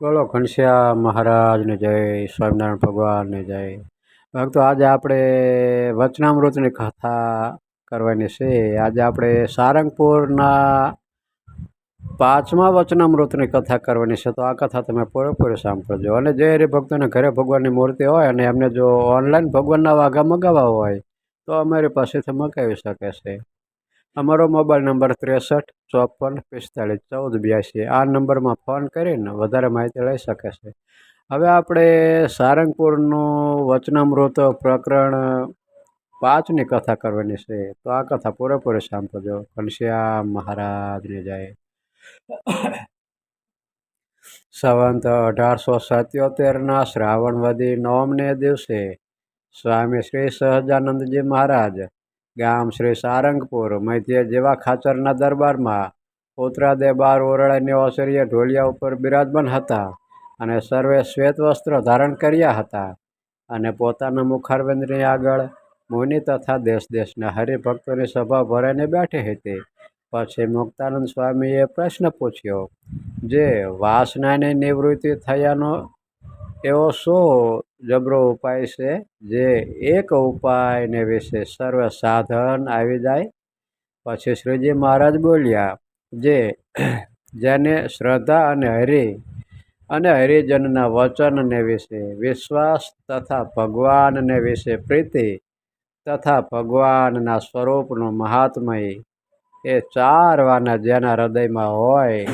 બોલો, ઘનશ્યામ મહારાજને જય, સ્વામિનારાયણ ભગવાનને જય. ભક્તો, આજે આપણે વચનામૃતની કથા કરવાની છે. આજે આપણે સારંગપુરના પાંચમા વચનામૃતની કથા કરવાની છે. તો આ કથા તમે પૂરેપૂરી સાંભળજો. અને જે હરિભક્તોને ઘરે ભગવાનની મૂર્તિ હોય અને એમને જો ઓનલાઈન ભગવાનના વાઘા મગાવવા હોય, તો અમારી પાસેથી મગાવી શકે છે. અમારો મોબાઈલ નંબર ત્રેસઠ, ચોપન, પિસ્તાળીસ, ચૌદ, બ્યાસી. આ નંબરમાં ફોન કરીને વધારે માહિતી લઈ શકે છે. હવે આપણે સારંગપુરનું વચનામૃત પ્રકરણ પાંચની કથા કરવાની છે. તો આ કથા પૂરેપૂરી સાંભળજો. ઘનશ્યામ મહારાજને જાય. સંવંત અઢારસો સત્યોતેરના શ્રાવણવદી નવમને દિવસે સ્વામી શ્રી સહજાનંદજી મહારાજ ગામ શ્રી સારંગપુર, મધ્ય જેવા ખાચરના દરબારમાં ઉત્તરાદે બાર ઓરડાની ઓસરીએ ઢોલિયા ઉપર બિરાજમાન હતા અને સર્વે શ્વેત વસ્ત્ર ધારણ કર્યા હતા અને પોતાના મુખારબંધની આગળ મુનિ તથા દેશ દેશના હરિભક્તોની સભા ભરાઈને બેઠી હતી. પછી મુક્તાનંદ સ્વામીએ પ્રશ્ન પૂછ્યો, જે વાસનાની નિવૃત્તિ થયાનો એવો શું જબરો ઉપાય છે જે એક ઉપાયને વિશે સર્વ સાધન આવી જાય. પછી શ્રીજી મહારાજ બોલ્યા, જે જેને શ્રદ્ધા અને હરિ અને હરિજનના વચનને વિશે, વિશ્વાસ તથા ભગવાનને વિશે પ્રીતિ તથા ભગવાનના સ્વરૂપનું મહાત્મય એ ચાર વાના જેના હૃદયમાં હોય,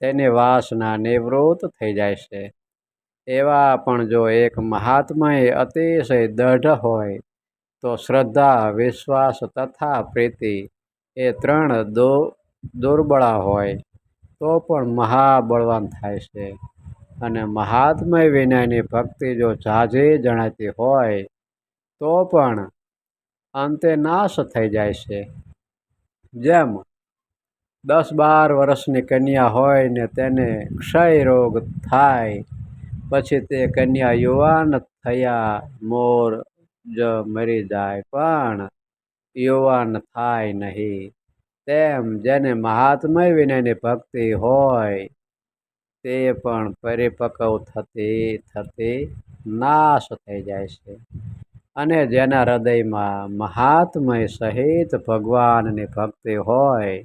તેની વાસના નિવૃત્ત થઈ જાય છે. એવા પણ જો એક મહાત્માએ અતિશય દઢ હોય, તો શ્રદ્ધા, વિશ્વાસ તથા પ્રીતિ એ ત્રણ દો, દુર્બળા હોય, તો પણ મહાબળવાન થાય છે. અને મહાત્મય વિનયની ભક્તિ જો ઝાઝી જણાતી હોય, તો પણ અંતે નાશ થઈ જાય છે. જેમ દસ બાર વર્ષની કન્યા હોય ને તેને ક્ષય રોગ થાય પછી તે કન્યા યુવાન થયા, મોર જ મરી જાય, પણ યુવાન થાય નહીં. તેમ જેને મહાત્મય વિનયની ભક્તિ હોય, તે પણ પરિપક્વ થતી થતી નાશ થઈ જાય છે. અને જેના હૃદયમાં મહાત્મય સહિત ભગવાનની ભક્તિ હોય,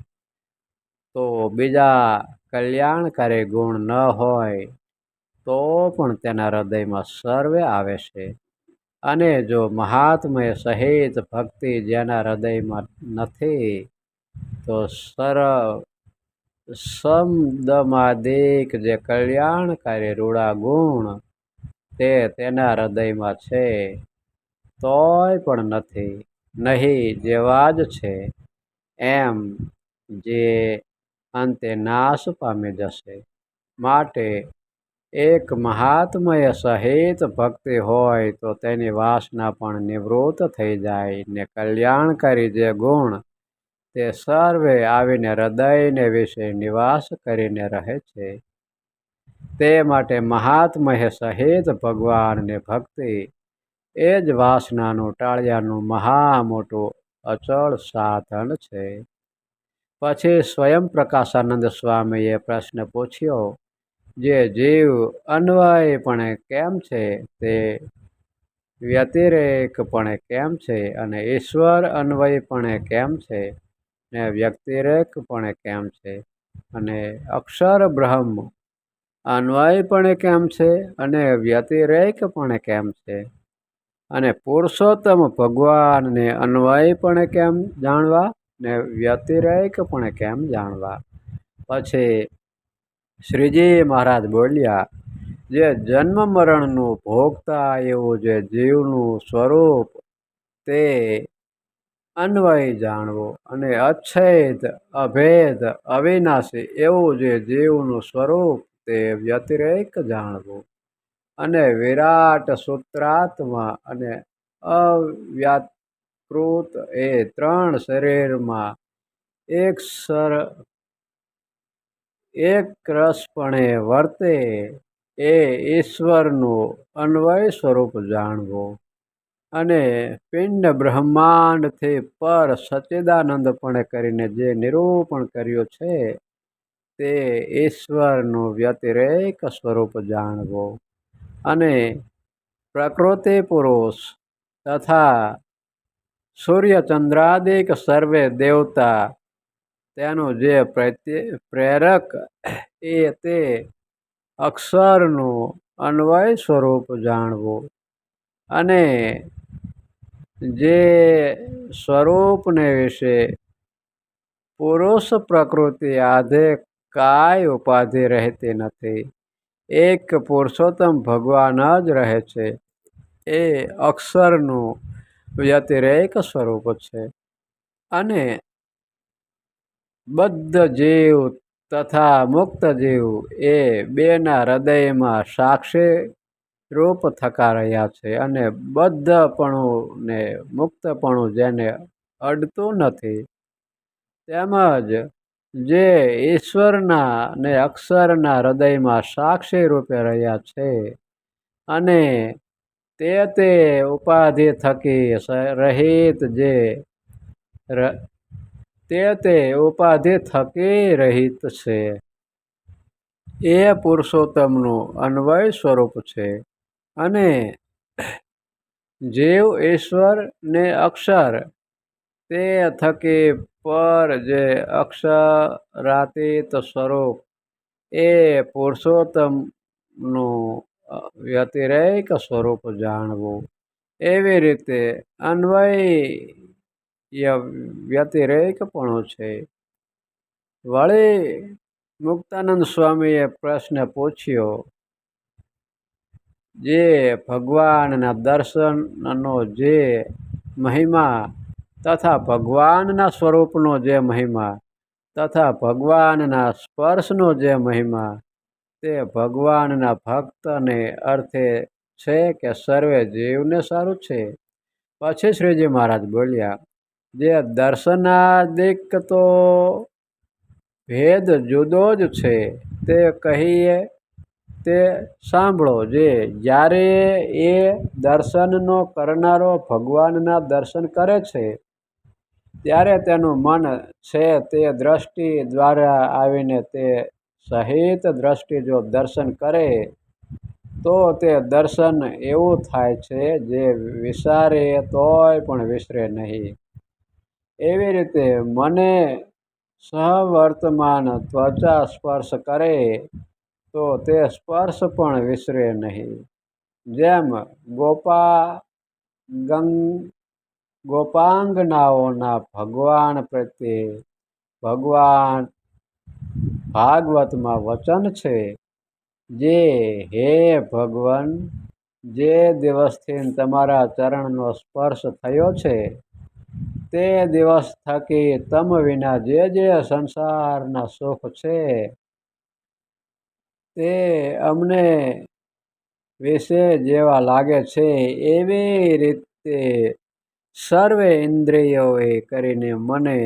તો બીજા કલ્યાણકારી ગુણ ન હોય તો પણ તેના હૃદયમાં સર્વે આવે છે. અને જો મહાત્મય સહિત ભક્તિ જેના હૃદયમાં નથી, તો સર, સમદમાદિક જે કલ્યાણકારી રૂડા ગુણ તે તેના હૃદયમાં છે, તોય પણ નથી, નહીં જેવા જ છે, એમ જે અંતે નાશ પામી જશે. માટે એક મહાત્મય સહિત ભક્તિ હોય તો તેની વાસના પણ નિવૃત્ત થઈ જાય. ને કલ્યાણકારી જે ગુણ તે સર્વે આવીને હૃદયને વિશે નિવાસ કરીને રહે છે. તે માટે મહાત્મય સહિત ભગવાનની ભક્તિ એ જ વાસનાનું ટાળિયાનું મહા મોટું અચળ સાધન છે. પછી સ્વયં પ્રકાશાનંદ સ્વામીએ પ્રશ્ન પૂછ્યો જે જીવ અન્વયપણે કેમ છે, તે વ્યતિરેકપણે કેમ છે અને ઈશ્વર અન્વયપણે કેમ છે ને વ્યતિરેકપણે કેમ છે અને અક્ષર બ્રહ્મ અન્વયપણે કેમ છે અને વ્યતિરેકપણે કેમ છે અને પુરુષોત્તમ ભગવાનને અન્વયપણે કેમ જાણવા ને વ્યતિરેકપણે કેમ જાણવા? પછી શ્રીજી મહારાજ બોલ્યા, જે જન્મ મરણનું ભોગતા એવું જે જીવનું સ્વરૂપ તે અન્વય જાણવો અને અચ્છેદ, અભેદ, અવિનાશી એવું જે જીવનું સ્વરૂપ તે વ્યતિરેક જાણવું અને વિરાટ સૂત્રાત્મા અને અવ્યાકૃત એ ત્રણ શરીરમાં એક સર એક રસપણે વર્તે, એ ઈશ્વરનું અન્વય સ્વરૂપ જાણવું. અને પિંડ બ્રહ્માંડથી પર સચ્ચિદાનંદપણે કરીને જે નિરૂપણ કર્યું છે, તે ઈશ્વરનું વ્યતિરેક સ્વરૂપ જાણવું. અને પ્રકૃતિ પુરુષ તથા સૂર્યચંદ્રાદિક સર્વે દેવતા તેનું જે પ્રત્યે પ્રેરક એ તે અક્ષરનું અન્વય સ્વરૂપ જાણવું. અને જે સ્વરૂપને વિશે પુરુષ પ્રકૃતિ આધે કાંઈ ઉપાધિ રહેતી નથી. એક પુરુષોત્તમ ભગવાન જ રહે છે. એ અક્ષરનું વ્યતિરેક સ્વરૂપ છે. અને બદ્ધ જીવ તથા મુક્ત જીવ એ બેના હૃદયમાં સાક્ષી રૂપ થકા રહ્યા છે અને બદ્ધપણું ને મુક્તપણું જેને અડતું નથી. તેમજ જે ઈશ્વરના ને અક્ષરના હૃદયમાં સાક્ષી રૂપે રહ્યા છે અને તે તે ઉપાધિ થકી રહિત જે તે તે ઉપાધિ થકી રહિત છે. એ પુરુષોત્તમનું અન્વય સ્વરૂપ છે અને જીવ ઈશ્વર ને અક્ષર તે થકી પર જે અક્ષરાતીત સ્વરૂપ એ પુરુષોત્તમનું વ્યતિરેક સ્વરૂપ જાણવું. એવી રીતે અન્વય વ્યતિરેકપણું છે? વળી મુક્તાનંદ સ્વામીએ પ્રશ્ન પૂછ્યો, જે ભગવાનના દર્શનનો જે મહિમા તથા ભગવાનના સ્વરૂપનો જે મહિમા તથા ભગવાનના સ્પર્શનો જે મહિમા તે ભગવાનના ભક્તને અર્થે છે કે સર્વે જીવને સારું છે? પછી શ્રીજી મહારાજ બોલ્યા જે દર્શનાદિક તો ભેદ જુદો જ છે, તે કહીએ, તે સાંભળો જે જ્યારે એ દર્શનનો કરનારો ભગવાનના દર્શન કરે છે, ત્યારે તેનું મન છે તે દ્રષ્ટિ દ્વારા આવીને તે સહિત દ્રષ્ટિ જો દર્શન કરે, તો તે દર્શન એવું થાય છે જે વિસારે તોય પણ વિસરે નહીં. એવી રીતે મને સહવર્તમાન ત્વચા સ્પર્શ કરે તો તે સ્પર્શ પણ વિસરે નહીં. જેમ ગોપા ગંગ ગોપાંગનાઓના ભગવાન પ્રત્યે ભગવાન ભાગવતમાં વચન છે જે, હે ભગવાન, જે દિવસથી તમારા ચરણનો સ્પર્શ થયો છે તે દિવસ થકી તમ વિના જે જે સંસારના સુખ છે, તે અમને વિશે જેવા લાગે છે, એવી રીતે સર્વે ઇન્દ્રિયોએ કરીને મને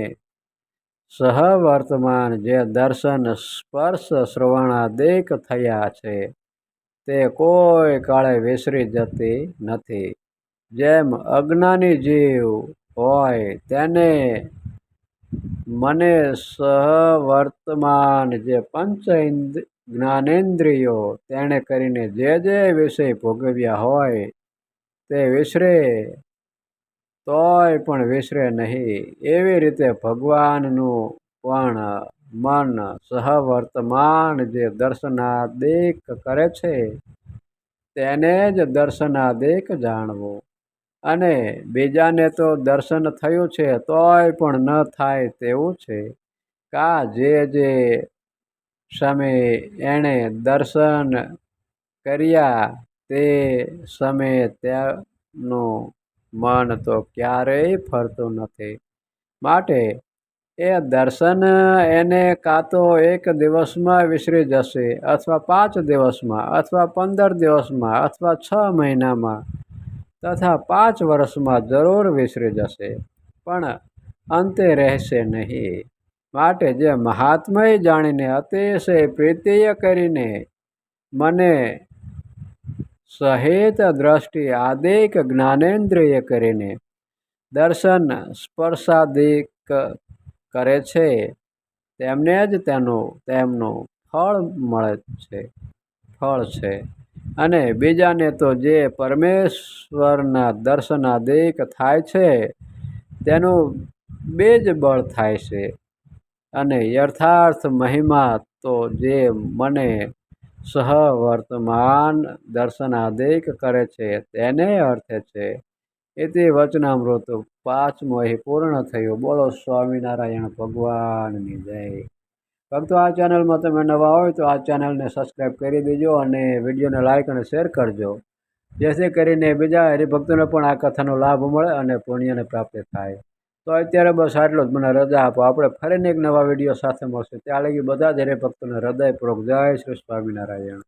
સહવર્તમાન જે દર્શન, સ્પર્શ, શ્રવણાદેક થયા છે, તે કોઈ કાળે વિસરી જતી નથી. જેમ અજ્ઞાની જીવ હોય તેને મને સહવર્તમાન જે પંચ જ્ઞાનેન્દ્રિયો તેણે કરીને જે જે વિષય ભોગવ્યા હોય તે વિસરે. તોય પણ વિસરે નહીં. એવી રીતે ભગવાનનું પણ મન સહવર્તમાન જે દર્શનાદેક કરે છે, તેને જ દર્શનાદેક જાણવું. અને બીજાને તો દર્શન થયું છે, તોય પણ ન થાય તેવું છે. કા જે જે સમયે એણે દર્શન કર્યા તે સમયે તેનું મન તો ક્યારેય ફરતું નથી. માટે એ દર્શન એને કાં તો એક દિવસમાં વિસરી જશે, અથવા પાંચ દિવસમાં, અથવા પંદર દિવસમાં, અથવા છ મહિનામાં તથા પાંચ વર્ષમાં જરૂર વિસરી જશે, પણ અંતે રહેશે નહીં. માટે જે મહાત્મય જાણીને અતિશય પ્રીતિય કરીને મને સહિત દ્રષ્ટિ આદિક જ્ઞાનેન્દ્રિય કરીને દર્શન સ્પર્શાદિક કરે છે, તેમને જ તેનું, તેમનું ફળ મળે છે, ફળ છે. અને બીજાને તો જે પરમેશ્વરના દર્શનાદિક થાય છે, તેનું બેજ બળ થાય છે. અને યથાર્થ મહિમા તો જે મને સહવર્તમાન દર્શનાદિક કરે છે, તેને અર્થે છે. એતે વચનામૃત પાંચમો અહીં પૂર્ણ થયું. બોલો સ્વામિનારાયણ ભગવાનની જય. ભક્તો, આ ચેનલમાં તમે નવા હોય તો આ ચેનલને સબસ્ક્રાઈબ કરી દેજો અને વિડીયોને લાઇક અને શેર કરજો. જેથી કરીને બીજા હરિભક્તોને પણ આ કથાનો લાભ મળે અને પુણ્યને પ્રાપ્તિ થાય. તો અત્યારે બસ આટલો જ. મને રજા આપો. આપણે ફરીને એક નવા વીડિયો સાથે મળશું. ત્યાં લગી બધા જ હરિભક્તોને હૃદયપૂર્વક જય શ્રી સ્વામિનારાયણ.